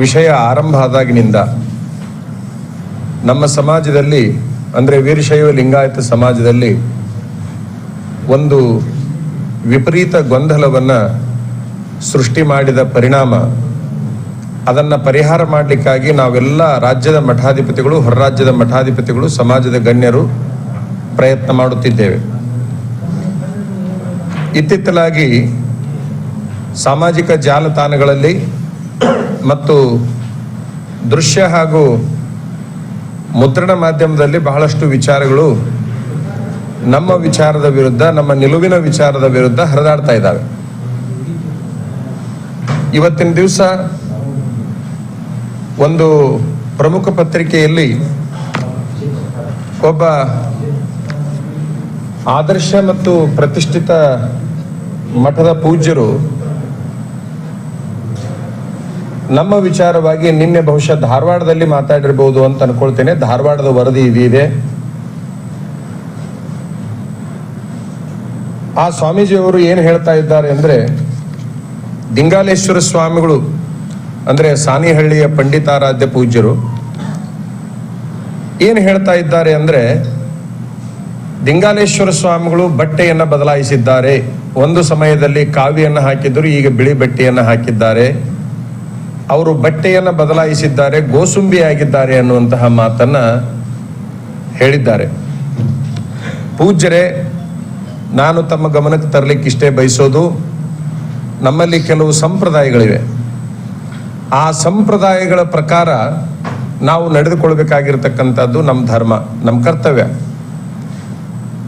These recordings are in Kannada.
ವಿಷಯ ಆರಂಭ ಆದಾಗಿನಿಂದ ನಮ್ಮ ಸಮಾಜದಲ್ಲಿ, ಅಂದರೆ ವೀರಶೈವ ಲಿಂಗಾಯತ ಸಮಾಜದಲ್ಲಿ ಒಂದು ವಿಪರೀತ ಗೊಂದಲವನ್ನು ಸೃಷ್ಟಿ ಮಾಡಿದ ಪರಿಣಾಮ, ಅದನ್ನು ಪರಿಹಾರ ಮಾಡಲಿಕ್ಕಾಗಿ ನಾವೆಲ್ಲ ರಾಜ್ಯದ ಮಠಾಧಿಪತಿಗಳು, ಹೊರರಾಜ್ಯದ ಮಠಾಧಿಪತಿಗಳು, ಸಮಾಜದ ಗಣ್ಯರು ಪ್ರಯತ್ನ ಮಾಡುತ್ತಿದ್ದೇವೆ. ಇತ್ತಿತ್ತಲಾಗಿ ಸಾಮಾಜಿಕ ಜಾಲತಾಣಗಳಲ್ಲಿ ಮತ್ತು ದೃಶ್ಯ ಹಾಗೂ ಮುದ್ರಣ ಮಾಧ್ಯಮದಲ್ಲಿ ಬಹಳಷ್ಟು ವಿಚಾರಗಳು ನಮ್ಮ ವಿಚಾರದ ವಿರುದ್ಧ, ನಮ್ಮ ನಿಲುವಿನ ವಿಚಾರದ ವಿರುದ್ಧ ಹರಿದಾಡ್ತಾ ಇದ್ದಾವೆ. ಇವತ್ತಿನ ದಿವಸ ಒಂದು ಪ್ರಮುಖ ಪತ್ರಿಕೆಯಲ್ಲಿ ಒಬ್ಬ ಆದರ್ಶ ಮತ್ತು ಪ್ರತಿಷ್ಠಿತ ಮಠದ ಪೂಜ್ಯರು ನಮ್ಮ ವಿಚಾರವಾಗಿ ನಿನ್ನೆ ಬಹುಶಃ ಧಾರವಾಡದಲ್ಲಿ ಮಾತಾಡಿರ್ಬೋದು ಅಂತ ಅನ್ಕೊಳ್ತೇನೆ. ಧಾರವಾಡದ ವರದಿ ಇದೆ. ಆ ಸ್ವಾಮೀಜಿಯವರು ಏನು ಹೇಳ್ತಾ ಇದ್ದಾರೆ ಅಂದ್ರೆ, ದಿಂಗಾಲೇಶ್ವರ ಸ್ವಾಮಿಗಳು, ಅಂದ್ರೆ ಸಾನಿಹಳ್ಳಿಯ ಪಂಡಿತಾರಾಧ್ಯ ಪೂಜ್ಯರು, ಏನು ಹೇಳ್ತಾ ಇದ್ದಾರೆ ಅಂದ್ರೆ, ದಿಂಗಾಲೇಶ್ವರ ಸ್ವಾಮಿಗಳು ಬಟ್ಟೆಯನ್ನ ಬದಲಾಯಿಸಿದ್ದಾರೆ. ಒಂದು ಸಮಯದಲ್ಲಿ ಕಾವಿಯನ್ನು ಹಾಕಿದ್ರು, ಈಗ ಬಿಳಿ ಬಟ್ಟೆಯನ್ನು ಹಾಕಿದ್ದಾರೆ. ಅವರು ಬಟ್ಟೆಯನ್ನು ಬದಲಾಯಿಸಿದ್ದಾರೆ ಗೋಸುಂಬಿ ಆಗಿದ್ದಾರೆ ಅನ್ನುವಂತಹ ಮಾತನ್ನ ಹೇಳಿದ್ದಾರೆ. ಪೂಜ್ಯರೇ, ನಾನು ತಮ್ಮ ಗಮನಕ್ಕೆ ತರಲಿಕ್ಕೆ ಇಷ್ಟೇ ಬಯಸೋದು, ನಮ್ಮಲ್ಲಿ ಕೆಲವು ಸಂಪ್ರದಾಯಗಳಿವೆ. ಆ ಸಂಪ್ರದಾಯಗಳ ಪ್ರಕಾರ ನಾವು ನಡೆದುಕೊಳ್ಬೇಕಾಗಿರ್ತಕ್ಕಂಥದ್ದು ನಮ್ಮ ಧರ್ಮ, ನಮ್ಮ ಕರ್ತವ್ಯ.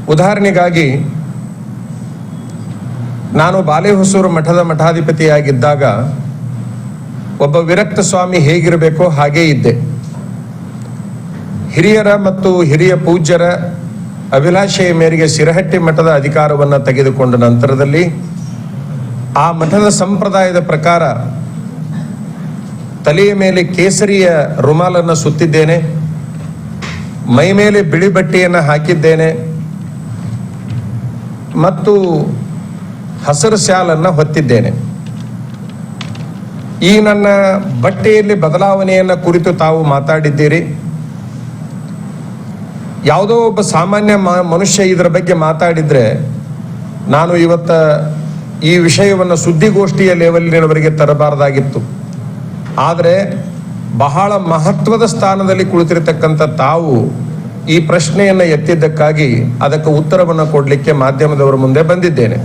ಉದಾಹರಣೆಗಾಗಿ, ನಾನು ಬಾಲೆಹೊಸೂರು ಮಠದ ಮಠಾಧಿಪತಿಯಾಗಿದ್ದಾಗ ಒಬ್ಬ ವಿರಕ್ತ ಸ್ವಾಮಿ ಹೇಗಿರಬೇಕೋ ಹಾಗೇ ಇದ್ದೆ. ಹಿರಿಯರ ಮತ್ತು ಹಿರಿಯ ಪೂಜ್ಯರ ಅಭಿಲಾಷೆಯ ಮೇರೆಗೆ ಸಿರಹಟ್ಟಿ ಮಠದ ಅಧಿಕಾರವನ್ನು ತೆಗೆದುಕೊಂಡ ನಂತರದಲ್ಲಿ ಆ ಮಠದ ಸಂಪ್ರದಾಯದ ಪ್ರಕಾರ ತಲೆಯ ಮೇಲೆ ಕೇಸರಿಯ ರುಮಾಲನ್ನು ಸುತ್ತಿದ್ದೇನೆ, ಮೈ ಮೇಲೆ ಬಿಳಿ ಬಟ್ಟೆಯನ್ನು ಹಾಕಿದ್ದೇನೆ ಮತ್ತು ಹಸಿರು ಶಾಲನ್ನು ಹೊತ್ತಿದ್ದೇನೆ. ಈ ನನ್ನ ಬಟ್ಟೆಯಲ್ಲಿ ಬದಲಾವಣೆಯನ್ನು ಕುರಿತು ತಾವು ಮಾತಾಡಿದ್ದೀರಿ? ಯಾವುದೋ ಒಬ್ಬ ಸಾಮಾನ್ಯ ಮನುಷ್ಯ ಇದರ ಬಗ್ಗೆ ಮಾತಾಡಿದ್ರೆ ನಾನು ಇವತ್ತ ಈ ವಿಷಯವನ್ನು ಸುದ್ದಿಗೋಷ್ಠಿಯ ಲೆವೆಲ್ನವರಿಗೆ ತರಬಾರದಾಗಿತ್ತು. ಆದರೆ ಬಹಳ ಮಹತ್ವದ ಸ್ಥಾನದಲ್ಲಿ ಕುಳಿತಿರತಕ್ಕಂಥ ತಾವು ಈ ಪ್ರಶ್ನೆಯನ್ನು ಎತ್ತಿದ್ದಕ್ಕಾಗಿ ಅದಕ್ಕೆ ಉತ್ತರವನ್ನು ಕೊಡಲಿಕ್ಕೆ ಮಾಧ್ಯಮದವರ ಮುಂದೆ ಬಂದಿದ್ದೇನೆ.